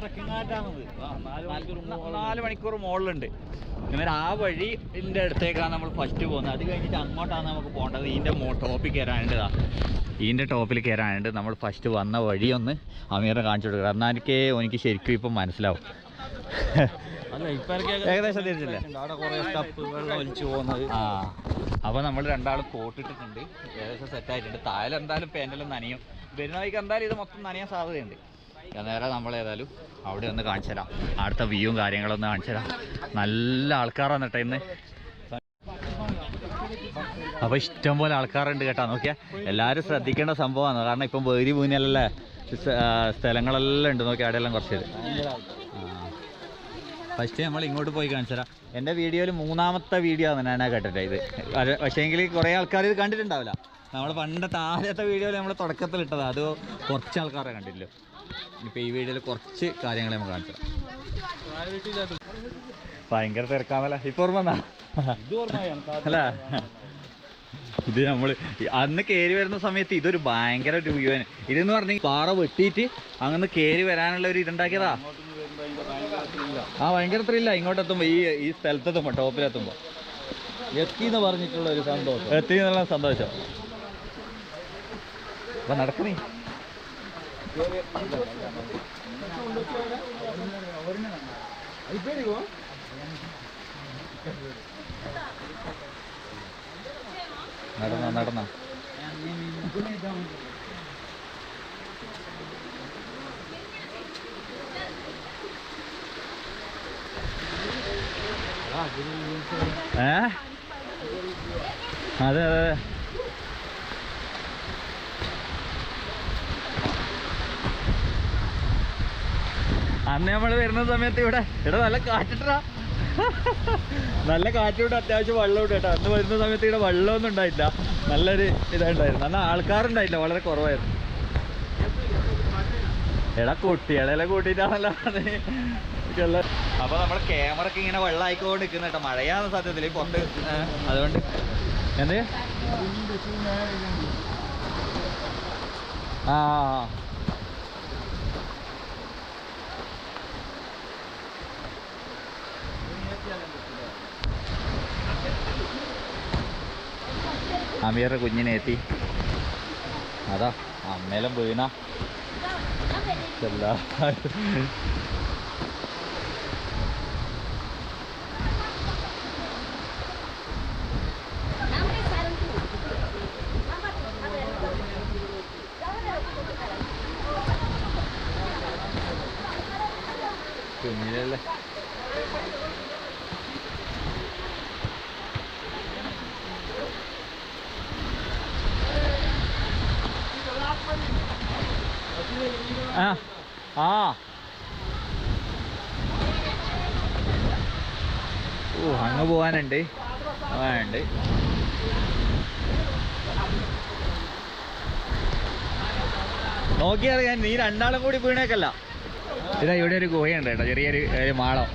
Trekking ആയിട്ടാണത് നാല് മണിക്കൂർ മുകളിലുണ്ട് എന്നാൽ ആ വഴി ഇതിന്റെ അടുത്തേക്കാണ് നമ്മൾ ഫസ്റ്റ് പോകുന്നത്. അത് കഴിഞ്ഞിട്ട് അങ്ങോട്ടാണ് നമുക്ക് പോകേണ്ടത്. ഇതിന്റെ ടോപ്പിൽ കയറാനുണ്ടതാ ഇതിന്റെ ടോപ്പിൽ കയറാനുണ്ട് നമ്മൾ ഫസ്റ്റ് വന്ന വഴി ഒന്ന് അമീറിനെ കാണിച്ചു കൊടുക്കുക. എന്നാൽ എനിക്ക് എനിക്ക് ശരിക്കും ഇപ്പം മനസ്സിലാവും. ഏകദേശം തിരിച്ചില്ലേ ആ അപ്പോൾ നമ്മൾ രണ്ടാളും കോട്ടിട്ടിട്ടുണ്ട്. ഏകദേശം സെറ്റായിട്ടുണ്ട് താഴെ എന്തായാലും നനയും. വരുന്ന വഴിക്ക് എന്തായാലും ഇത് മൊത്തം നനയാൻ സാധ്യതയുണ്ട്. നേരെ നമ്മൾ ഏതായാലും അവിടെ ഒന്ന് കാണിച്ചു തരാം. അടുത്ത വ്യൂവും കാര്യങ്ങളൊന്ന് കാണിച്ചു തരാം. നല്ല ആൾക്കാരാണ് കേട്ടോ ഇന്ന്. അപ്പോൾ ഇഷ്ടം പോലെ ആൾക്കാരുണ്ട് കേട്ടോ. നോക്കിയാൽ എല്ലാവരും ശ്രദ്ധിക്കേണ്ട സംഭവമാണ്. കാരണം ഇപ്പം വേരി പൂനല്ലേ സ്ഥലങ്ങളെല്ലാം ഉണ്ട്. നോക്കി അവിടെയെല്ലാം കുറച്ച് ഫസ്റ്റ് നമ്മൾ ഇങ്ങോട്ട് പോയി കാണിച്ചു തരാം. എന്റെ വീഡിയോയിൽ മൂന്നാമത്തെ വീഡിയോ ആണ് ഞാൻ കേട്ടിട്ട് ഇത്. പക്ഷേ പക്ഷേങ്കിൽ കുറേ ആൾക്കാർ ഇത് കണ്ടിട്ടുണ്ടാവില്ല. നമ്മൾ പണ്ട് താഴത്തെ വീഡിയോയിൽ നമ്മൾ തുടക്കത്തിൽ ഇട്ടതാണ് അത് കുറച്ച് ആൾക്കാരെ കണ്ടില്ലോ ഇപ്പോൾ ഈ വീഡിയോയിൽ കുറച്ച് കാര്യങ്ങൾ നമുക്ക് കാണിച്ചു ഭയങ്കര തിരക്കാമല്ല ഇപ്പോൾ ഓർമ്മ? അല്ല. ഇത് നമ്മൾ അന്ന് കയറി വരുന്ന സമയത്ത് ഇതൊരു ഭയങ്കര ഒരു വ്യൂ ആണ്. ഇതെന്ന് പറഞ്ഞാൽ പാറ വെട്ടിയിട്ട് അങ്ങനെ കയറി വരാനുള്ള ഒരു ഇതുണ്ടാക്കിയതാ? ആ ഭയങ്കര ത്രില്ല ഇങ്ങോട്ട് എത്തുമ്പോ ഈ ഈ സ്ഥലത്തെത്തുമ്പോ ടോപ്പിലെത്തുമ്പോ. എത്തി എന്ന് പറഞ്ഞിട്ടുള്ള ഒരു സന്തോഷം. എത്തി എന്നുള്ള സന്തോഷം. അപ്പൊ നടക്കണേ. നടന്ന നടന്ന. ഏ? അതെ അതെ അന്ന് നമ്മൾ വരുന്ന സമയത്ത് ഇവിടെ ഇവിടെ നല്ല കാറ്റിട്ടാ നല്ല കാറ്റുണ്ട് അത്യാവശ്യം വെള്ളമുണ്ട് കേട്ടോ. അന്ന് വരുന്ന സമയത്ത് ഇവിടെ വെള്ളമൊന്നും ഉണ്ടായില്ല. നല്ലൊരു ഇതുണ്ടായിരുന്നു അന്ന് ആൾക്കാരുണ്ടായില്ല വളരെ കുറവായിരുന്നു. എടാ കുട്ടികളെ കൂട്ടിയിട്ടാണല്ലോ അപ്പൊ നമ്മുടെ അപ്പൊ ഒക്കെ ഇങ്ങനെ വെള്ളമായിക്കൊണ്ട് നിൽക്കുന്ന കേട്ടോ. മഴയാണ് സത്യത്തിൽ പുറത്ത് ഏ, അതുകൊണ്ട് എന്ത്? ആ. അമീറിന്റെ കുഞ്ഞിനെ എത്തി അതാ അമ്മേലും വീണ എല്ലാവരും കുഞ്ഞിലല്ലേ ആ ആ ഓ അങ്ങ് പോവാനുണ്ട് പോവാനുണ്ട് നോക്കിയറിയാൻ നീ രണ്ടാളും കൂടി വീണേക്കല്ല. ഇതാ ഇവിടെ ഒരു ഗുഹയുണ്ട് കേട്ടോ ചെറിയൊരു ഒരു മാളം.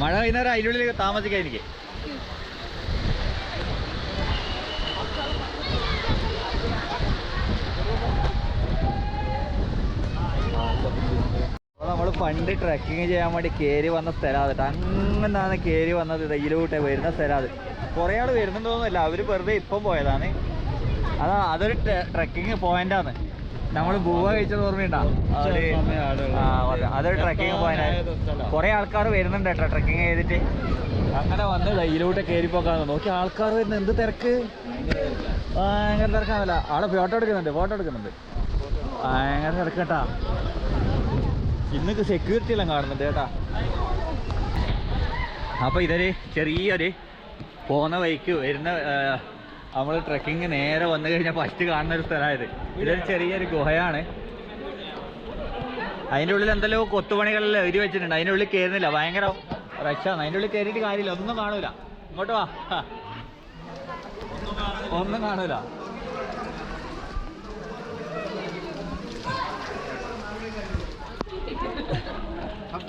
മഴ വൈകുന്നേരം അതിനുള്ളിൽ താമസിക്കാം എനിക്ക് നമ്മൾ പണ്ട് ട്രക്കിങ് ചെയ്യാൻ വേണ്ടി കയറി വന്ന സ്ഥലമാണ് അങ്ങനെയാണ് കയറി വന്നത് ഇതിലൂട്ടെ വരുന്ന സ്ഥലമാണ് കുറേ ആൾ വരുന്നുണ്ടോന്നില്ല അവർ വെറുതെ ഇപ്പം പോയതാണ്. അതാ അതൊരു ട്രക്കിങ് പോയിന്റാണ് നമ്മൾ ബൂവ കഴിച്ചത് ഓർമ്മയുണ്ടോ. അതൊരു ട്രക്കിങ് പോയിന്റ് കുറെ ആൾക്കാർ വരുന്നുണ്ട് കേട്ടോ ട്രക്കിങ് ചെയ്തിട്ട്. അങ്ങനെ വന്ന് കയ്യിലോട്ട് കയറി പോക്കാന്ന് നോക്കി ആൾക്കാർ വരുന്ന. എന്ത് തിരക്ക്? ഭയങ്കര തിരക്കാണല്ല. ആളെ ഫോട്ടോ എടുക്കുന്നുണ്ട് ഫോട്ടോ എടുക്കുന്നുണ്ട്. ഭയങ്കര തിരക്ക് കേട്ടാ. ഇന്നൊക്കെ സെക്യൂരിറ്റി എല്ലാം കാണുന്നുണ്ട് കേട്ടാ. അപ്പൊ ഇതൊരു ചെറിയൊരു പോകുന്ന വഴിക്ക് വരുന്ന നമ്മൾ ട്രക്കിങ് നേരെ വന്നു കഴിഞ്ഞാൽ ഫസ്റ്റ് കാണുന്ന ഒരു സ്ഥലമായത്. ഇതൊരു ചെറിയൊരു ഗുഹയാണ്. അതിന്റെ ഉള്ളിൽ എന്തെല്ലോ കൊത്തുപണികളെല്ലാം എഴുതി വെച്ചിട്ടുണ്ട്. അതിന്റെ ഉള്ളിൽ കയറുന്നില്ല ഭയങ്കര റഷാണ് അതിന്റെ ഉള്ളിൽ കയറിയിട്ട് കാര്യമില്ല. ഒന്നും കാണൂല. ഇങ്ങോട്ട് വാ. ഒന്നും കാണൂല.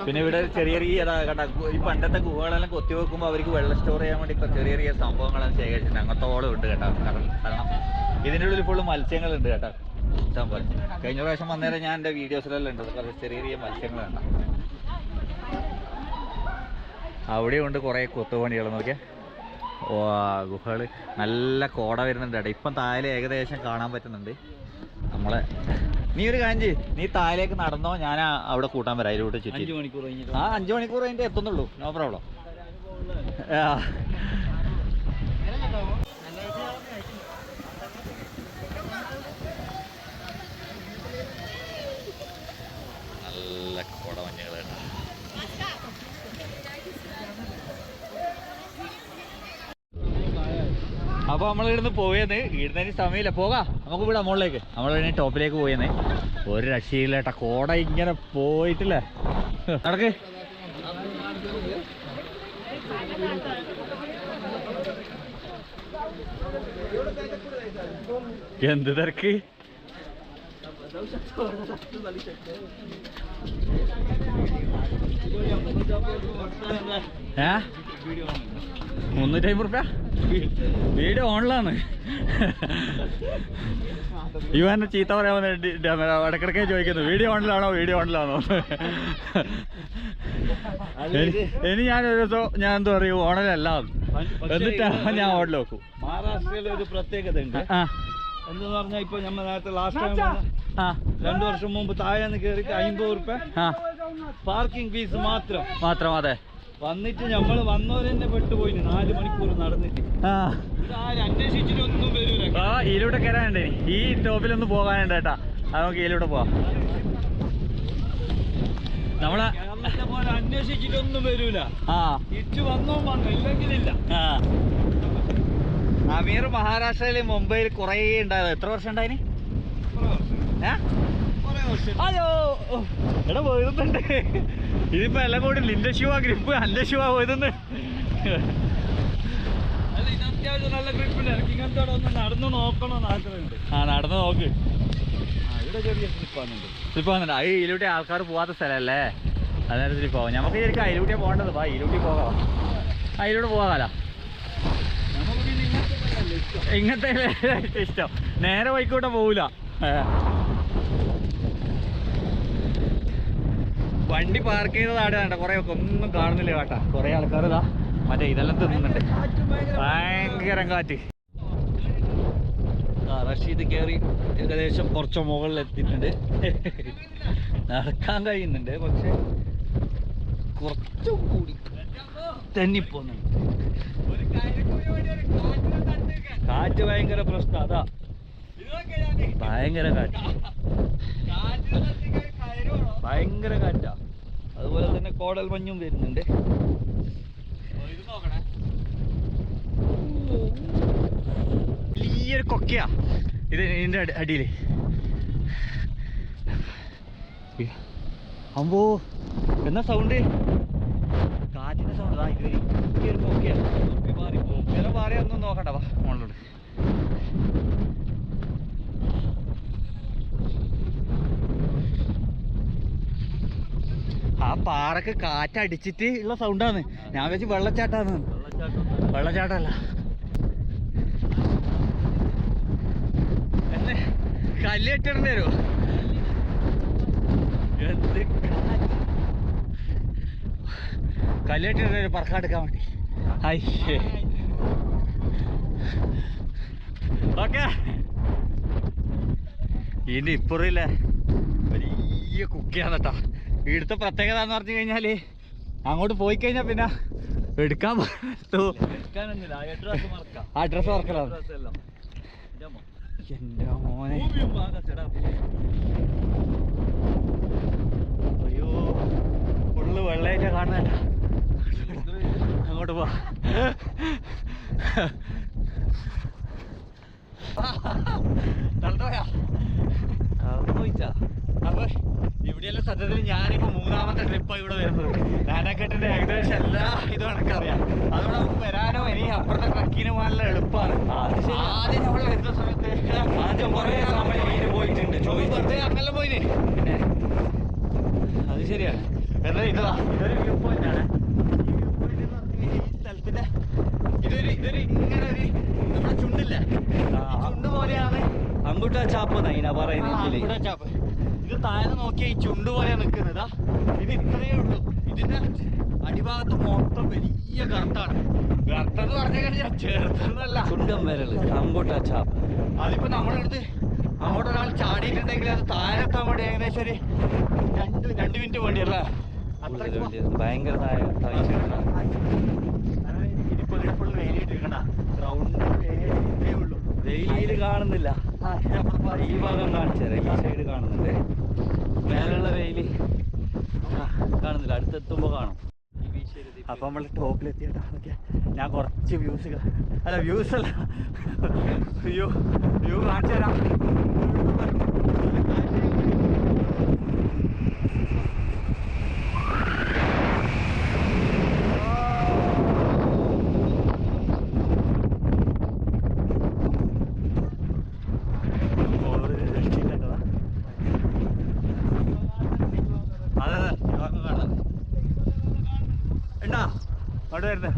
പിന്നെ ഇവിടെ ചെറിയ ചെറിയ ഈ പണ്ടത്തെ ഗുഹകളെല്ലാം കൊത്തി വെക്കുമ്പോൾ അവർക്ക് വെള്ളം സ്റ്റോർ ചെയ്യാൻ വേണ്ടി ഇപ്പൊ ചെറിയ ചെറിയ സംഭവങ്ങളെല്ലാം ശേഖരിച്ചിട്ടുണ്ട്. അങ്ങനത്തോളം ഉണ്ട് കേട്ടോ. കാരണം ഇതിന്റെ ഉള്ളിൽ ഫുള്ള് മത്സ്യങ്ങളുണ്ട് കേട്ടോ. ഇഷ്ടം പോലെ. കഴിഞ്ഞ പ്രാവശ്യം വന്നേരം ഞാൻ എന്റെ വീഡിയോസിലെല്ലാം ഉണ്ട്. ചെറിയ ചെറിയ മത്സ്യങ്ങളുണ്ട് അവിടെ ഉണ്ട് കുറെ കൊത്തുപണികൾ നോക്കിയ. ഓ ഗുഹകൾ നല്ല കോട വരുന്നുണ്ട് കേട്ടോ. ഇപ്പം താഴെ ഏകദേശം കാണാൻ പറ്റുന്നുണ്ട്. നമ്മളെ നീ ഒരു കാര്യം ചെയ്യ്. നീ താഴേക്ക് നടന്നോ ഞാൻ അവിടെ കൂട്ടാൻ വരാം. അതിലൂടെ ചുറ്റി. ആ അഞ്ചു മണിക്കൂർ കഴിഞ്ഞിട്ട് എത്തുന്നുള്ളൂ. നോ പ്രോബ്ലം നല്ല കുടമഞ്ഞുകളാണ് അപ്പൊ നമ്മൾ ഇവിടുന്ന് പോയെന്ന്. ഇവിടുന്ന് ഇനി സമയമില്ല. പോകാം. നമുക്ക് ഇവിടെ മുകളിലേക്ക്. നമ്മൾ ഇനി ടോപ്പിലേക്ക് പോയെന്ന്. ഒരു രക്ഷയില്ലേട്ടാ കോട ഇങ്ങനെ പോയിട്ടില്ല? നടക്ക്. എന്ത് തിരക്ക്? ഏ? മുന്നൂറ്റി അമ്പത് റുപ്യ? വീഡിയോ ഓണിലാണ് ഇവൻ ചീത്ത പറയാൻ ഇടക്കിടക്കേ ചോദിക്കുന്നു വീഡിയോ ഓണിലാണോ വീഡിയോ ഓണിലാണോ ഇനി- ഞാൻ ഒരു ദിവസം ഞാൻ എന്താ പറയും ഓണലല്ല എന്നിട്ടാ ഞാൻ ഓണിൽ നോക്കൂ മഹാരാഷ്ട്രയിലെ ഒരു പ്രത്യേകത ഉണ്ട് എന്ന് പറഞ്ഞാൽ ഇപ്പൊ നമ്മൾ നേരത്തെ ലാസ്റ്റ് ടൈം രണ്ടു വർഷം മുമ്പ് താഴെന്ന് കയറിയിട്ട് അമ്പത് റുപ്യ പാർക്കിംഗ് ഫീസ് മാത്രം. മാത്രം അതെ. വന്നിട്ട് നമ്മൾ വന്നവരെന്നെ പെട്ടുപോയി നാല് മണിക്കൂർ നടന്നിട്ട്. ആ. ഇത് ആരും അന്വേഷിച്ചിട്ടൊന്നും വരൂല. ആ ഇതിലൂടെ കയറാനുണ്ട്. ഈ ടോപ്പിലൊന്ന് പോകാനുണ്ട് കേട്ടാ. അത് നമുക്ക് ഇതിലൂടെ പോവാം. നമ്മളെ പോലെ അന്വേഷിച്ചിട്ടൊന്നും വരൂല. ആ. തിരിച്ചു വന്നോ വന്നു ഇല്ലെങ്കിലില്ല. ആ. അമീർ മഹാരാഷ്ട്രയിൽ മുംബൈയിൽ കുറേ ഉണ്ടായത്. എത്ര വർഷം ഉണ്ടായിന്? അയ്യോ. എടാ വരുന്നുണ്ട് ഇതിപ്പോ എല്ലാം കൂടി നിന്റെ ഷൂ ആ ഗ്രിപ്പ് അന്റെ ഷൂ ആ അല്ല ഒന്ന് നടന്നു നോക്കണമെന്ന് ആഗ്രഹമുണ്ട്. ആ നടന്നു നോക്ക്. ഇവിടെ ചെറിയ ഇതിലൂടെ ആൾക്കാർ പോവാത്ത സ്ഥലമല്ലേ അതിനനുസരിച്ച് പോവാം നമുക്ക് ശരിക്കും അതിലൂടെ പോകേണ്ടത്. വാ ഇതിലൂടെ പോകാം. അതിലൂടെ പോകാമല്ലോ ഇങ്ങനത്തെ അല്ലേ ഇഷ്ടം. നേരെ വൈക്കോട്ടെ പോവൂല. ഏ. വണ്ടി പാർക്ക് ചെയ്തതാണ് കണ്ട? കുറെ ഒന്നും കാണുന്നില്ല കേട്ടാ. കുറെ ആൾക്കാർ ഇതാ മറ്റേ ഇതെല്ലാം തിന്നുന്നുണ്ട്. ഭയങ്കര കാറ്റ്. റഷീദ് കയറി ഏകദേശം കുറച്ച് മുകളിൽ എത്തിയിട്ടുണ്ട്. നടക്കാൻ കഴിയുന്നുണ്ട് പക്ഷെ കുറച്ചും കൂടി തെന്നിപ്പോന്നുണ്ട്. കാറ്റ് ഭയങ്കര പ്രശ്നം അതാ. ഭയങ്കര കാറ്റ്. ഭയങ്കര കാറ്റാ. അതുപോലെ തന്നെ കോടൽ മഞ്ഞും വരുന്നുണ്ട്. വലിയൊരു കൊക്കയാ. ഇത് ഇതിന്റെ അടിയിൽ അമ്പോ എന്നാ സൗണ്ട് കാറ്റിന്റെ സൗണ്ട് ആ ഒരു കൊക്കയാ. മാറി അന്നും നോക്കണ്ട വാ മോളിലോട്ട് ആ പാറക്ക് കാറ്റടിച്ചിട്ട് ഉള്ള സൗണ്ടാണ് ഞാൻ വെച്ച് വെള്ളച്ചാട്ടാന്ന് വെള്ളച്ചാട്ടല്ല എന്നെ കല്ല് വരുമോ എന്ത്. കല്ല് കെട്ടിടേണ്ടി വരും പറക്കാടുക്കാൻ വേണ്ടി. അയ്യേ ഓക്കെ. ഇനി ഇപ്പുറയില്ലേ വലിയ കുക്കിയാണ് കേട്ടോ ഇവിടുത്തെ പ്രത്യേകത എന്ന് പറഞ്ഞു കഴിഞ്ഞാൽ അങ്ങോട്ട് പോയി കഴിഞ്ഞാൽ പിന്നെ എടുക്കാൻ അഡ്രസ് മറക്കാം ആ ഡ്രസ് വർക്കലാണ് അഡ്രസ് എല്ലാം. ഇതാ എന്റെ മോനെ. അയ്യോ ഫുള്ള് വെള്ളമായിട്ട് കാണുന്നേട്ടാ അങ്ങോട്ട് പോ. തണ്ടോയാ പോയിട്ടാ അപ്പൊ ഇവിടെയല്ല സത്യത്തിൽ ഞാനിപ്പോ മൂന്നാമത്തെ ട്രിപ്പാണ് ഇവിടെ വരുന്നത്. നാനാക്കെട്ടിന്റെ ഏകദേശം എല്ലാ ഇതും എനിക്കറിയാം. അതുകൊണ്ട് നമുക്ക് വരാനോ ഇനി അപ്പുറത്തെ ട്രക്കിന് പോകാനുള്ള എളുപ്പമാണ്. ആദ്യം നമ്മൾ വരുന്ന സമയത്ത് ആദ്യം കുറേ സമയം പോയിട്ടുണ്ട് ചോദിച്ചു അങ്ങനെ പോയിന് പിന്നെ അത് ശരിയാണ് എന്നാൽ ഇതാ ഇതൊരു വ്യൂ പോയിന്റ് ആണ്. ഈ വ്യൂ പോയിന്റ് എന്ന് പറഞ്ഞാൽ ഈ സ്ഥലത്തിന്റെ ഇതൊരു ഇതൊരു ഇങ്ങനെ ഒരു നമ്മുടെ ചുണ്ടില്ലേ? ചുണ്ട് പോലെയാണ്. അങ്ങോട്ടാ ചാപ്പ് നൈന പറയുന്നത് ചാപ്പ്. ഇത് താഴെ നോക്കിയാൽ ഈ ചുണ്ട് പോലെ നിൽക്കുന്നത്. ഇത് ഇത്രയേ ഉള്ളൂ. ഇതിന്റെ അടിഭാഗത്ത് മൊത്തം വലിയ ഗർത്താണ് ഗർത്തം എന്ന് പറഞ്ഞ കഴിഞ്ഞാൽ ചേർത്തൊന്നല്ല ചുണ്ടം വിരൽ അങ്ങോട്ടാ ചാപ്പ്. അതിപ്പോ നമ്മളെടുത്ത് അങ്ങോട്ട് ഒരാൾ ചാടിയിട്ടുണ്ടെങ്കിൽ അത് താഴെത്താൻ വേണ്ടി ഏകദേശം ഒരു രണ്ട് രണ്ട് മിനിറ്റ് വേണ്ടിയല്ല ഭയങ്കര. ഇതിപ്പോ ഫുൾ വേലിയിട്ടിരിക്കണ്ട. ഗ്രൗണ്ട് ഇത്രയേ ഉള്ളൂ. വെയിൽ കാണുന്നില്ല. ഈ ഭാഗം കാണിച്ചേരാം ഈ സൈഡ് കാണുന്നുണ്ട്. മേലുള്ള വെയിൽ. കാണുന്നില്ല. അടുത്തെത്തുമ്പോ കാണും. അപ്പൊ നമ്മൾ ടോപ്പിലെത്തിയിട്ടാ. ഓക്കെ ഞാൻ കുറച്ച് വ്യൂസ് അല്ല വ്യൂസ് അല്ല. അയ്യോ വ്യൂ കാണിച്ചു തരാം ഒരു രക്ഷയില്ലാത്തതാ. അതെ അതെ ഇതൊക്കെ കാണാം ഉണ്ടാ അവിടെ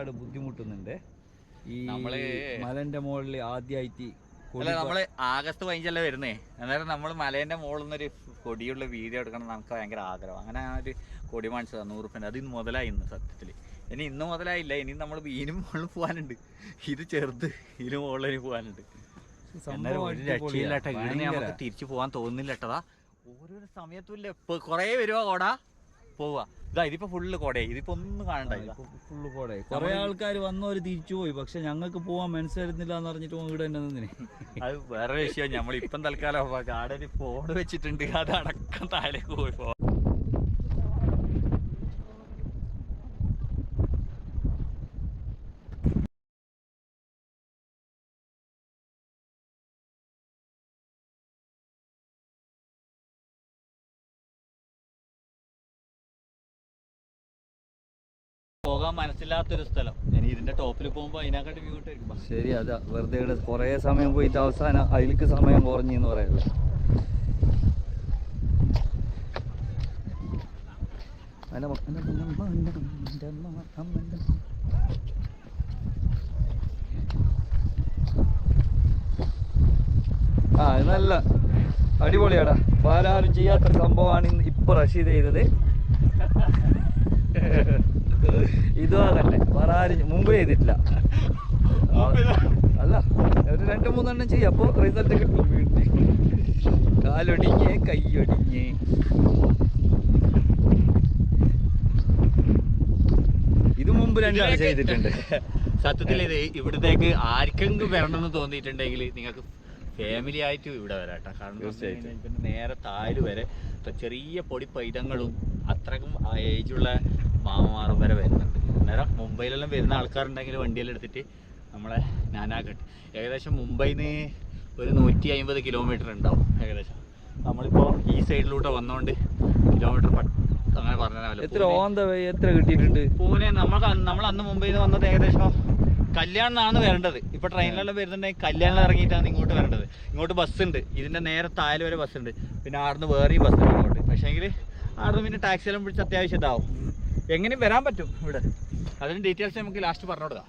ഒരുപാട് ബുദ്ധിമുട്ടുന്നുണ്ട്. ഈ നമ്മൾ മലന്റെ മുകളിൽ ആദ്യമായിട്ട് അല്ല നമ്മൾ ആഗസ്റ്റ് പതിനഞ്ചല്ലേ വരുന്നേ? അന്നേരം നമ്മൾ മലേന്റെ മുകളിൽ നിന്നൊരു കൊടിയുള്ള വീഡിയോ എടുക്കണം നമുക്ക് ഭയങ്കര ആഗ്രഹം. അങ്ങനെ ആ ഒരു കൊടി മേടിച്ചതാ നൂറ് റുപ്യന്റെ അത് ഇന്ന് മുതലായി ഇന്ന് സത്യത്തിൽ ഇനി ഇന്ന് മുതലായില്ല. ഇനി നമ്മൾ ഇനി മുകളിൽ പോകാനുണ്ട് ഇത് ചെറുത് ഇതിന് മുകളിൽ പോകാനുണ്ട് ഒരു തിരിച്ചു പോകാൻ തോന്നുന്നില്ല കേട്ടതാ ഓരോരോ സമയത്തും ഇല്ല? ഇപ്പൊ കൊറേ വരുവാ കോട. പോവാ. ഇതാ ഇതിപ്പോ ഫുള്ള് കോടയായി. ഇതിപ്പോ ഒന്നും കാണണ്ട. ഫുള്ള് കൊടയായി. കുറെ ആൾക്കാർ വന്നവര് തിരിച്ചു പോയി പക്ഷെ ഞങ്ങൾക്ക് പോവാൻ മനസ്സിലായിരുന്നില്ല എന്ന് പറഞ്ഞിട്ട് ഇവിടെ തന്നെ നിന്നിനെ അത് വേറെ വിഷയം. നമ്മൾ ഇപ്പം തൽക്കാലം ഗാർഡനിൽ ഫോൺ വെച്ചിട്ടുണ്ട്. അതടക്കം താഴേക്ക് പോയി പോ പോകാൻ മനസ്സില്ലാത്തൊരു സ്ഥലം. ഇനി ഇതിന്റെ ടോപ്പിൽ പോകുമ്പോ അതിനെക്കാട്ടി വ്യൂ കിട്ടും ശരി അതാ. വെറുതെ കുറേ സമയം പോയിട്ട് അവസാനം അതിലേക്ക് സമയം കുറഞ്ഞു എന്ന് പറയുന്നത് ആ നല്ല അടിപൊളിയാടാ. പാലാരും ചെയ്യാത്ത സംഭവമാണ് ഇന്ന് ഇപ്പൊ റഷീദ് ചെയ്തത്. ഇതും ആകട്ടെ. വേറെ ആരും മുമ്പ് ചെയ്തിട്ടില്ല. അല്ല ഒരു രണ്ട് മൂന്നെണ്ണം ചെയ്യും. അപ്പോൾ റിസൾട്ട് കിട്ടും വീട്ടിൽ കാലൊടിഞ്ഞ് കൈയൊടിഞ്ഞ്. ഇത് മുമ്പ് രണ്ടാൾ ചെയ്തിട്ടുണ്ട്. സത്യത്തിൽ ഇത് ഇവിടത്തേക്ക് ആർക്കെങ്കിലും വരണമെന്ന് തോന്നിയിട്ടുണ്ടെങ്കിൽ നിങ്ങൾക്ക് ഫാമിലി ആയിട്ട് ഇവിടെ വരാട്ടോ കാരണം തീർച്ചയായിട്ടും. നേരെ താഴ് വരെ ചെറിയ പൊടി പൈതങ്ങളും അത്രക്കും ഏജുള്ള മാമമാറും വരെ വരുന്നുണ്ട്. അന്നേരം മുംബൈയിലെല്ലാം വരുന്ന ആൾക്കാരുണ്ടെങ്കിൽ വണ്ടിയെല്ലാം എടുത്തിട്ട് നമ്മളെ നാനാഘട്ട് ഏകദേശം മുംബൈയിൽ നിന്ന് ഒരു നൂറ്റി അമ്പത് കിലോമീറ്റർ ഉണ്ടാവും ഏകദേശം. നമ്മളിപ്പോൾ ഈ സൈഡിലൂടെ വന്നുകൊണ്ട് കിലോമീറ്റർ അങ്ങനെ പറഞ്ഞാൽ എത്ര ഓൺ ദ വേ എത്ര കിട്ടിയിട്ടുണ്ട്? പൂനെ നമ്മൾ നമ്മൾ അന്ന് മുംബൈയിൽ നിന്ന് വന്നത് ഏകദേശം കല്യാണെന്നാണ് വരേണ്ടത്. ഇപ്പൊ ട്രെയിനിലെല്ലാം വരുന്നുണ്ടെങ്കിൽ കല്യാണിൽ ഇറങ്ങിയിട്ടാണ് ഇങ്ങോട്ട് വരേണ്ടത്. ഇങ്ങോട്ട് ബസ് ഉണ്ട് ഇതിന്റെ നേരെ താഴെ വരെ ബസ് ഉണ്ട് പിന്നെ ആടുന്ന് വേറെയും ബസ് ഉണ്ട് ഇങ്ങോട്ട് പക്ഷേങ്കിൽ ആടുന്ന് പിന്നെ ടാക്സി എല്ലാം പിടിച്ച് അത്യാവശ്യം ഇതാവും. എങ്ങനെയും വരാൻ പറ്റും ഇവിടെ അതിന് ഡീറ്റെയിൽസ് നമുക്ക് ലാസ്റ്റ് പറഞ്ഞു കൊടുക്കാം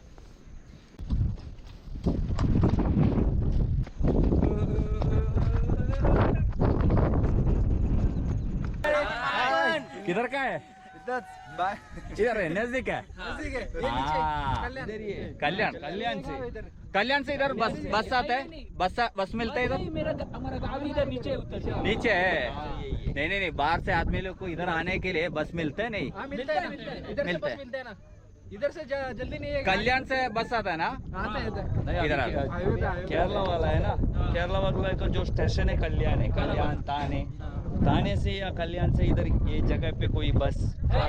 किधर का है इधर है नजदीक है कल्याण कल्याण से कल्याण से इधर बस बस आता है बस बस मिलता है इधर नीचे है नहीं नहीं नहीं बाहर से आदमी लोग को इधर आने के लिए बस मिलते हैं नहीं? हाँ मिलता है इधर से मिलता है। ना। इधर से जल्दी नहीं है कल्याण से बस आता है ना? आता है इधर इधर आता है। केरला वाला है ना? केरला वाला का जो स्टेशन है कल्याण है। कल्याण ताने ताने से या कल्याण से इधर ये जगह पे कोई बस है।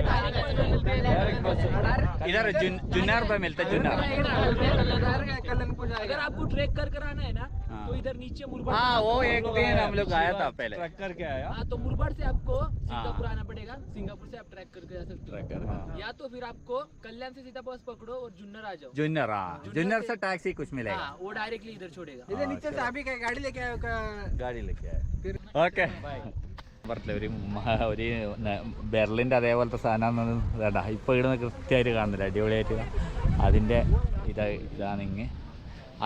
इधर जुन- जुन्नर पे मिलता है जुन्नर। अगर आपको ट्रैक कर कर आना है ना हाँ। तो इधर नीचे मुरबाड हाँ वो एक दिन हम लोग आया था पहले ट्रैक करके आया हाँ तो मुरबाड से आपको सिंगापुर आना पड़ेगा सिंगापुर से आप ट्रैक करके जा सकते ट्रैक हो करके या तो फिर आपको कल्याण से सीधा बस पकड़ो और जुन्नर आ जाओ जुन्नर हाँ जुन्नर से टैक्सी कुछ मिलेगा हाँ वो डायरेक्टली इधर छोड़ेगा इधर नीचे से अभी गाड़ी लेके आयो का गाड़ी लेके आया ഓക്കെ പറഞ്ഞില്ല ഒരു മ- ഒരു ന- ബെർലിൻ്റെ അതേപോലത്തെ സാധനം വേണ്ട ഇപ്പോൾ ഇവിടുന്ന് കൃത്യമായിട്ട് കാണുന്നില്ല അടിപൊളിയായിട്ട് അതിൻ്റെ ഇതാ ഇതാണ് ഇങ്ങ്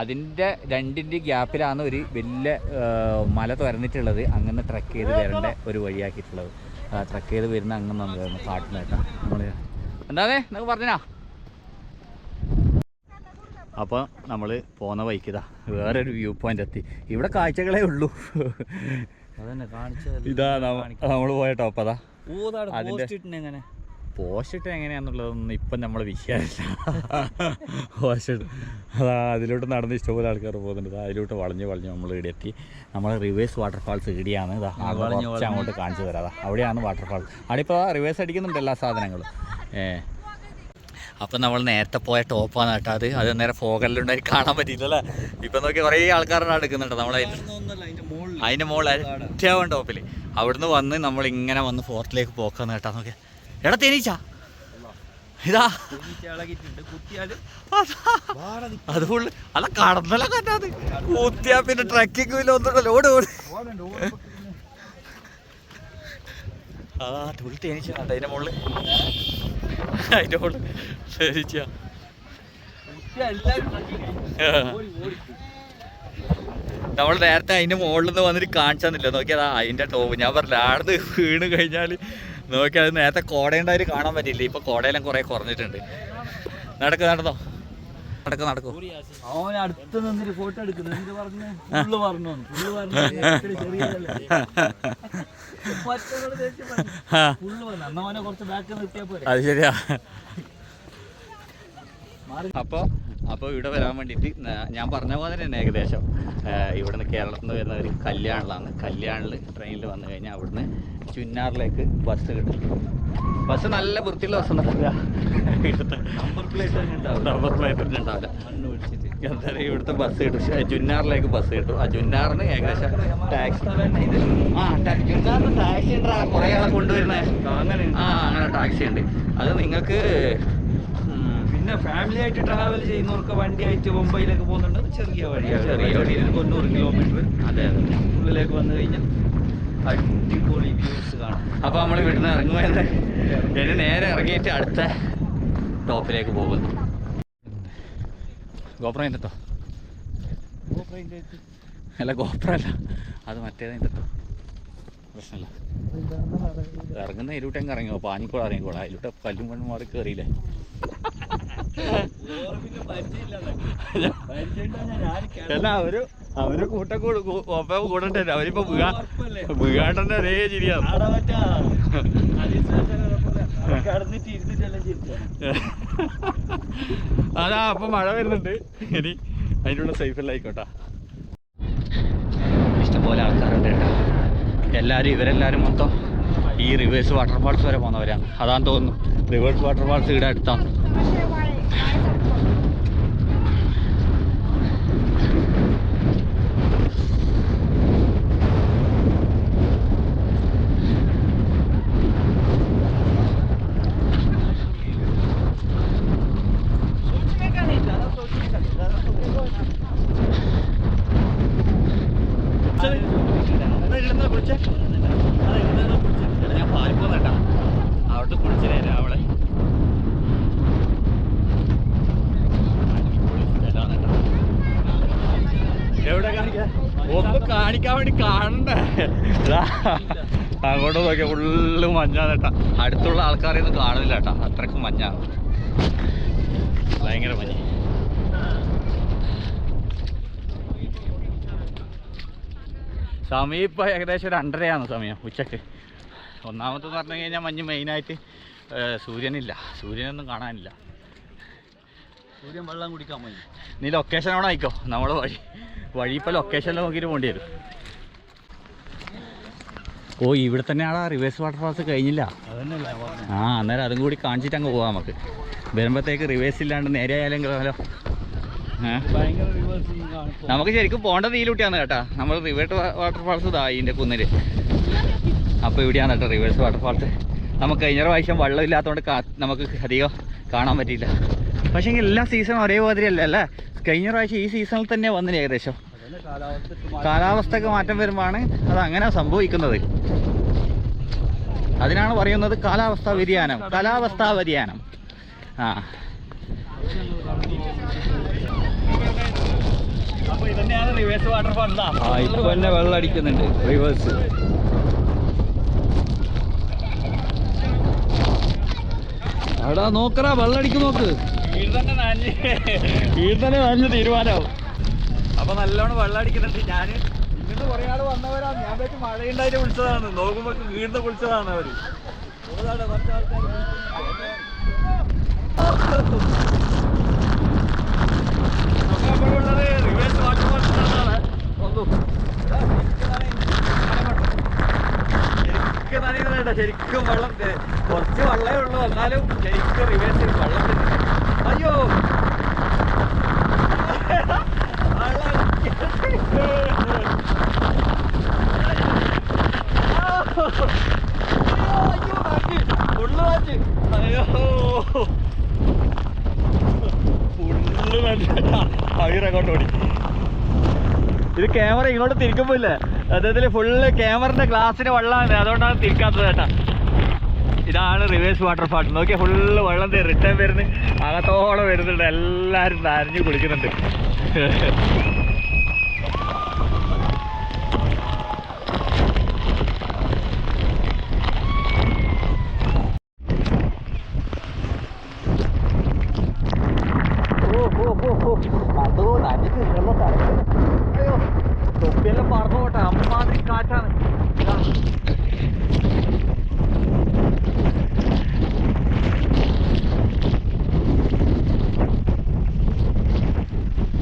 അതിന്റെ രണ്ടിന്റെ ഗ്യാപ്പിലാണ് ഒരു വലിയ മല തുറന്നിട്ടുള്ളത് അങ്ങനെ ട്രക്ക് ചെയ്ത് വരേണ്ട ഒരു വഴിയാക്കിയിട്ടുള്ളത്. ട്രക്ക് ചെയ്ത് വരുന്ന അങ്ങനെ നമുക്ക് കാട്ടിൽ കേട്ടോ നമ്മൾ എന്താണേ എന്നൊക്കെ പറഞ്ഞാ? അപ്പോൾ നമ്മൾ പോകുന്ന വൈക്കിതാ വേറൊരു വ്യൂ പോയിന്റ് എത്തി. ഇവിടെ കാഴ്ചകളേ ഉള്ളൂ. ഇതാ നമ്മൾ പോയ ടോപ്പതാ അതാ. ഊതാട് എങ്ങനെയാണെന്നുള്ളതൊന്നും ഇപ്പം നമ്മൾ വിഷയമല്ല. പോസ്റ്റ് അതാ അതിലോട്ട് നടന്ന് ഇഷ്ടംപോലെ ആൾക്കാർ പോകുന്നുണ്ട്. ദാ അതിലോട്ട് വളഞ്ഞ് വളഞ്ഞ് നമ്മൾ ഇവിടെ എത്തി നമ്മൾ റിവേഴ്സ് വാട്ടർഫാൾസ് ഇടിയാണ് കുറച്ച് അങ്ങോട്ട് കാണിച്ചു തരാം. അതാ അവിടെയാണ് വാട്ടർഫാൾസ് അവിടെ ഇപ്പോൾ റിവേഴ്സ് അടിക്കുന്നുണ്ട് എല്ലാ സാധനങ്ങളും. ഏ. അപ്പം നമ്മൾ നേരത്തെ പോയ ടോപ്പാണ് കേട്ടോ അത്. അത് നേരെ ഫോഗലിലുണ്ടായി കാണാൻ പറ്റിയില്ലല്ലേ? ഇപ്പം നോക്കി കുറേ ആൾക്കാരാണ് എടുക്കുന്നുണ്ട്. മുകളിൽ അതിന്റെ മുകളിൽ ഏറ്റവും ടോപ്പിൽ അവിടുന്ന് വന്ന് നമ്മൾ ഇങ്ങനെ വന്ന് ഫോർട്ടിലേക്ക് പോക്കാന്ന് കേട്ടാ. നോക്കിയാ. എടാ തേനീച്ച. ഇതാ. അത് ഫുള്ള് അല്ല കടന്നല കറ്റാത് കൂത്തിയാ പിന്നെ ട്രക്കിംഗ് ഇല്ല ഒന്നുമില്ല ഓട്. ആ തുള്ളി തേനീച്ച. അതിന്റെ മുകളിൽ അതിന്റെ മുകളിൽ തേനീച്ച. നമ്മൾ നേരത്തെ അതിന്റെ മുകളിൽ നിന്ന് വന്നിട്ട് കാണിച്ചാന്നില്ല നോക്കിയതാ അതിന്റെ ടോപ്പ് ഞാൻ പറഞ്ഞില്ല ആടുന്ന് വീണ് കഴിഞ്ഞാൽ നോക്കി അത് നേരത്തെ കോടേണ്ടവർ കാണാൻ പറ്റില്ല ഇപ്പൊ കോടയെല്ലാം കുറെ കുറഞ്ഞിട്ടുണ്ട്. നടക്ക് നടന്നോ? നടക്ക് നടക്കൂ. അവൻ അടുത്ത് ഫോട്ടോ എടുക്കുന്നു. പറഞ്ഞു? ഫുള്ള് പറഞ്ഞു. ഫുള്ള് പറഞ്ഞു. ഫുള്ള് പറഞ്ഞു കുറച്ച് ബാക്ക് നിർത്തിയാ പോരെ. അത് ശരിയാ. അപ്പോൾ അപ്പോൾ ഇവിടെ വരാൻ വേണ്ടിയിട്ട് ഞാൻ പറഞ്ഞ പോലെ തന്നെ ഏകദേശം ഇവിടെ ഇവിടുന്ന് കേരളത്തിൽ നിന്ന് വരുന്ന ഒരു കല്യാണിലാണ്. കല്യാണിൽ ട്രെയിനിൽ വന്നു കഴിഞ്ഞാൽ അവിടുന്ന് ചുന്നാറിലേക്ക് ബസ് കിട്ടും. ബസ് നല്ല വൃത്തിയുള്ള ബസ് നമ്പർ പ്ലേറ്റ് തന്നെ ഉണ്ടാവും നമ്പർ പ്ലേറ്റ് ഉണ്ടാവില്ല. എന്താ പറയുക എന്തായാലും ഇവിടുത്തെ ബസ് കിട്ടും. ചുന്നാറിലേക്ക് ബസ് കിട്ടും. ആ ജുന്നാറിന് ഏകദേശം ടാക്സി ആ ജുന്നാറിന് ടാക്സി ഉണ്ട് കുറേ ആളെ കൊണ്ടുവരുന്നത് ആ അങ്ങനെ ടാക്സി ഉണ്ട്. അത് നിങ്ങൾക്ക് പിന്നെ ഫാമിലി ആയിട്ട് ട്രാവൽ ചെയ്യുന്നവർക്ക് വണ്ടിയായിട്ട് മുംബൈയിലേക്ക് പോകുന്നുണ്ട്. ചെറിയ വഴിയാണ്. ചെറിയ വഴി. തൊണ്ണൂറ് കിലോമീറ്റർ അതെ ഉള്ളിലേക്ക് വന്നു കഴിഞ്ഞാൽ അടിപൊളി വ്യൂസ് കാണാം. അപ്പൊ നമ്മൾ വീട്ടിൽ നിന്ന് ഇറങ്ങുമെന്ന് എന്നെ നേരെ ഇറങ്ങിയിട്ട് അടുത്ത ടോപ്പിലേക്ക് പോകുന്നു ഗോപ്രം എന്തോ അല്ല ഗോപ്രം അല്ല. അത് മറ്റേതാ കേട്ടോ പ്രശ്നമില്ല. ഇറങ്ങുന്ന ഇരുട്ടങ്ങ് ഇറങ്ങിയോ പാനിക്കോട് ഇറങ്ങിക്കോളാം അതിലൂടെ കല്ലും മണ്ണും മാറി കയറിയില്ലേ അല്ല അവർ അവർ കൂട്ടം കൂടെ ഒപ്പം കൂടണ്ടേ? അവരിപ്പോ വീഴാണ്ടന്നെ അതേ ചിരിയാണ് അതാ അപ്പൊ മഴ വരുന്നുണ്ട്. ഇനി അതിനുള്ള സേഫ് ആയിക്കോട്ടെ. ഇഷ്ടംപോലെ ആൾക്കാരുണ്ട് കേട്ടോ. എല്ലാവരും ഇവരെല്ലാവരും മൊത്തം ഈ റിവേഴ്സ് വാട്ടർഫാൾസ് വരെ പോകുന്നവരാണ് അതാന്ന് തോന്നുന്നു. റിവേഴ്സ് വാട്ടർഫാൾസ് ഇവിടെ അടുത്താണ്. കാണിക്കാൻ ഒന്ന് കാണിക്കാൻ വേണ്ടി കാണണ്ടേ. അങ്ങോട്ട് നോക്കിയ ഫുള്ള് മഞ്ഞാണ് കേട്ടാ അടുത്തുള്ള ആൾക്കാരെയൊന്നും കാണുന്നില്ല കേട്ടാ. അത്രക്കും മഞ്ഞാണ് ഭയങ്കര മഞ്ഞ്. സമയം ഇപ്പോൾ ഏകദേശം ഒരു രണ്ടരയാണ് സമയം ഉച്ചയ്ക്ക്. ഒന്നാമത്തെന്ന് പറഞ്ഞു കഴിഞ്ഞാൽ മഞ്ഞ് മെയിനായിട്ട് സൂര്യനില്ല. സൂര്യനൊന്നും കാണാനില്ല. സൂര്യൻ വെള്ളം കുടിക്കാൻ മതി നീ ലൊക്കേഷൻ അവിടെ ആയിക്കോ. നമ്മൾ വഴി വഴി ഇപ്പോൾ ലൊക്കേഷനിൽ നോക്കിയിട്ട് പോകേണ്ടി വരും. ഓ ഇവിടെ തന്നെയാണ് റിവേഴ്സ് വാട്ടർഫാൾസ് കഴിഞ്ഞില്ല. ആ അന്നേരം അതും കൂടി കാണിച്ചിട്ട് അങ്ങ് പോവാം നമുക്ക്. വരുമ്പോഴത്തേക്ക് റിവേഴ്സ് ഇല്ലാണ്ട് നേരെ ആയാലെങ്കിലോ ഏ? ഭയങ്കര റിവേഴ്സ് കാണിക്കും നമുക്ക് ശരിക്കും പോകേണ്ടത് ലൂട്ടിയാണ് കേട്ടാ. നമ്മൾ റിവേഴ്സ് വാട്ടർഫാൾസ് ഇതായി ഇതിന്റെ കുന്നിൽ അപ്പോൾ ഇവിടെയാണ് കേട്ടോ റിവേഴ്സ് വാട്ടർഫാൾസ് നമുക്ക് കഴിഞ്ഞ പ്രാവശ്യം വെള്ളം ഇല്ലാത്തതുകൊണ്ട് നമുക്ക് അധികം കാണാൻ പറ്റിയില്ല. പക്ഷേ എല്ലാ സീസണും ഒരേമാതിരി അല്ല അല്ലേ? കഴിഞ്ഞ പ്രാവശ്യം ഈ സീസണിൽ തന്നെ വന്നിന് ഏകദേശം. കാലാവസ്ഥക്ക് മാറ്റം വരുമ്പോഴാണ് അത് അങ്ങനെ സംഭവിക്കുന്നത്. അതിനാണ് പറയുന്നത് കാലാവസ്ഥാ വ്യതിയാനം. കാലാവസ്ഥാ വ്യതിയാനം. ആ അപ്പോൾ ഇതന്നെയാണ് റിവേഴ്സ് വാട്ടർഫാൾ ആ ഇപ്പൊ തന്നെ വെള്ളം അടിക്കുന്നുണ്ട്. റിവേഴ്സ് എടാ നോക്കടാ വെള്ളം അടിക്കു നോക്ക്. വീട് തന്നെ നനഞ്ഞ് തീരുമാനമാവും. അപ്പൊ നല്ലോണം വെള്ളം അടിക്കുന്നുണ്ട്. ഞാൻ ഇങ്ങോട്ട് കുറേ ആൾ വന്നവരാണ് ഞാൻ വെച്ച് മഴയുണ്ടായിട്ട് വിളിച്ചതാണ്. നോക്കുമ്പോ വീടിന്ന് വിളിച്ചതാണ് അവർ. അപ്പൊ ശരിക്കും നനയുന്നുണ്ട് ശരിക്കും വെള്ളം കുറച്ച് വെള്ളമേ ഉള്ളൂ. എന്നാലും ശരിക്കും റിവേഴ്സ് വെള്ളം തന്നെ. അയ്യോ. അങ്ങോട്ട് ഓടി. ഇത് ക്യാമറ ഇങ്ങോട്ട് തിരിക്കുമ്പോല്ലേ അദ്ദേഹത്തിൽ ഫുള്ള് ക്യാമറന്റെ ഗ്ലാസ്സിന് വെള്ളമാണ്. അതുകൊണ്ടാണ് തിരിക്കാത്തത് കേട്ടാ. ഇതാണ് റിവേഴ്സ് വാട്ടർഫാൾ നോക്കിയാൽ ഫുള്ള് വെള്ളം റിട്ടേൺ വരുന്നു. അകത്തോളം വരുന്നുണ്ട്. എല്ലാവരും നനഞ്ഞു കുളിക്കുന്നുണ്ട് ഓ ഓ ഓ ഓ അതോ നനഞ്ഞിട്ട് വെള്ളം തലയ്ക്ക് അയ്യോ തൊപ്പിയെല്ലാം പറന്നു പോട്ടെ അമ്മാതിരി കാറ്റാണ് ഇതാ.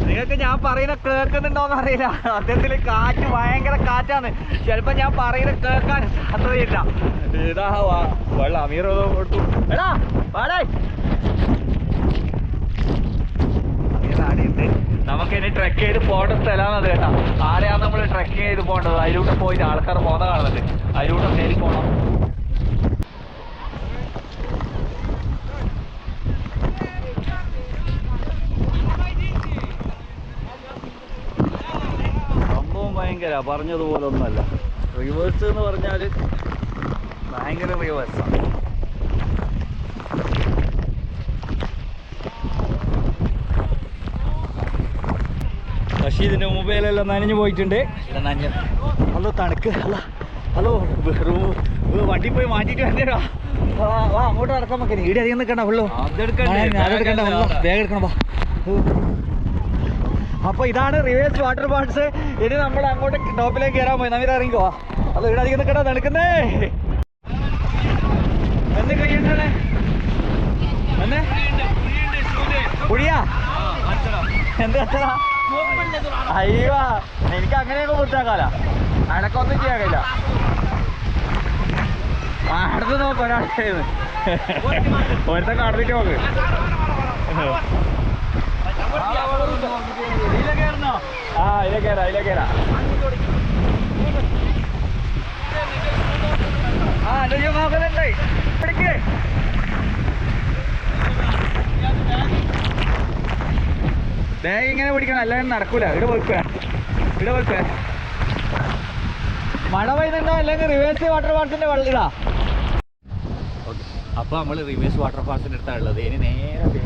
നിങ്ങൾക്ക് ഞാൻ പറയുന്ന കേൾക്കുന്നുണ്ടോന്ന് അറിയില്ല. സത്യത്തിൽ കാറ്റ് ഭയങ്കര കാറ്റാണ്. ചിലപ്പോ ഞാൻ പറയുന്നത് കേൾക്കാൻ സാധ്യതയില്ല. ഇതാ വാ- വെള്ളം അമീർ കൊടുത്തു. എടാ വാടേ. നമുക്ക് ഇനി ട്രെക്ക് ചെയ്ത് പോകേണ്ട സ്ഥലമാണത് കേട്ടോ. ആരെയാണ് നമ്മൾ ട്രെക്കിങ് ചെയ്ത് പോകേണ്ടത്? അതിലൂടെ പോയിട്ട് ആൾക്കാർ പോകുന്ന കാണുന്നുണ്ട്. അതിലൂടെ കയറി പോകണം ഭയങ്കര പറഞ്ഞതുപോലെ ഒന്നല്ല റിവേഴ്സ് എന്ന് പറഞ്ഞാൽ ഭയങ്കര റിവേഴ്സാണ് റഷീദിന്റെ മൊബൈലെല്ലാം നനഞ്ഞു പോയിട്ടുണ്ട്. ഹലോ തണുക്ക്. അല്ല ഹലോ വണ്ടി പോയി മാറ്റിട്ട് വന്നേരാ വാ വാ, അങ്ങോട്ട് നടക്കാൻ നോക്കി ഈടെ അധികം നിൽക്കണ്ട ഫുള്ളു. അതെടുക്കണ്ടേ? വേഗം എടുക്കണം വാ. അപ്പൊ ഇതാണ് റിവേഴ്സ് വാട്ടർ ഫാൾസ് ഇനി നമ്മൾ അങ്ങോട്ട് ടോപ്പിലേക്ക് കയറാൻ പോയി. നമ്മൾ ഇറങ്ങിക്കോ അത് ഇവിടെ അധികം നിൽക്കണ്ട നടക്കുന്നേ എന്ത് കഴിയണ്ടേ എന്നെ അയ്യോ എനിക്ക് അങ്ങനെയൊക്കെ മുട്ടാക്കാല അനക്കൊന്നും ചെയ്യാൻ കഴിയില്ല. അടുത്ത് നോക്ക് ഒരാളെ. ഒരുത്ത കടന്നിട്ട് നോക്ക്. ദേ ഇങ്ങനെ പിടിക്കണം അല്ലാതെ നടക്കൂല. ഇവിടെ പോയിക്കേ ഇവിടെ പോയിക്കേ മഴ പെയ്യുന്നുണ്ടോ അല്ലെങ്കിൽ റിവേഴ്സ് വാട്ടർ ഫാൾസിന്റെ വെള്ളം ഇതാ അപ്പൊ നമ്മൾ റിവേഴ്സ് വാട്ടർ പാർക്കിന്റെ അടുത്താണ് ഉള്ളത്. ഇനി നേരെ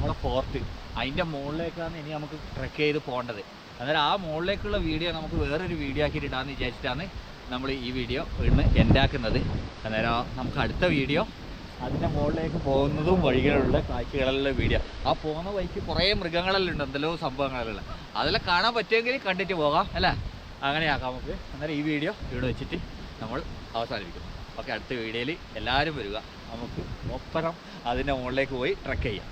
നമ്മളെ ഫോർട്ട് അതിന്റെ മുകളിലേക്കാണ് ഇനി നമുക്ക് ട്രെക്ക് ചെയ്ത് പോകേണ്ടത്. അന്നേരം ആ മുകളിലേക്കുള്ള വീഡിയോ നമുക്ക് വേറൊരു വീഡിയോ ആക്കിയിട്ട് ഇടാമെന്ന് വിചാരിച്ചിട്ടാണ് നമ്മൾ ഈ വീഡിയോ ഇന്ന് എൻഡാക്കുന്നത് അന്നേരം നമുക്ക് അടുത്ത വീഡിയോ അതിന്റെ മുകളിലേക്ക് പോകുന്നതും വഴികളുള്ള കാഴ്ചകളുള്ള വീഡിയോ ആ പോകുന്ന വഴിക്ക് കുറേ മൃഗങ്ങളെല്ലാം ഉണ്ട്. എന്തെല്ലോ സംഭവങ്ങളെല്ലാം അതെല്ലാം കാണാൻ പറ്റുമെങ്കിൽ കണ്ടിട്ട് പോകാം അല്ലേ? അങ്ങനെയാക്കാം നമുക്ക്. അന്നേരം ഈ വീഡിയോ ഇവിടെ വെച്ചിട്ട് നമ്മൾ അവസാനിപ്പിക്കും. ഓക്കെ അടുത്ത വീഡിയോയിൽ എല്ലാവരും വരിക. നമുക്ക് ഒപ്പരം അതിന്റെ മുകളിലേക്ക് പോയി ട്രക്ക് ചെയ്യാം.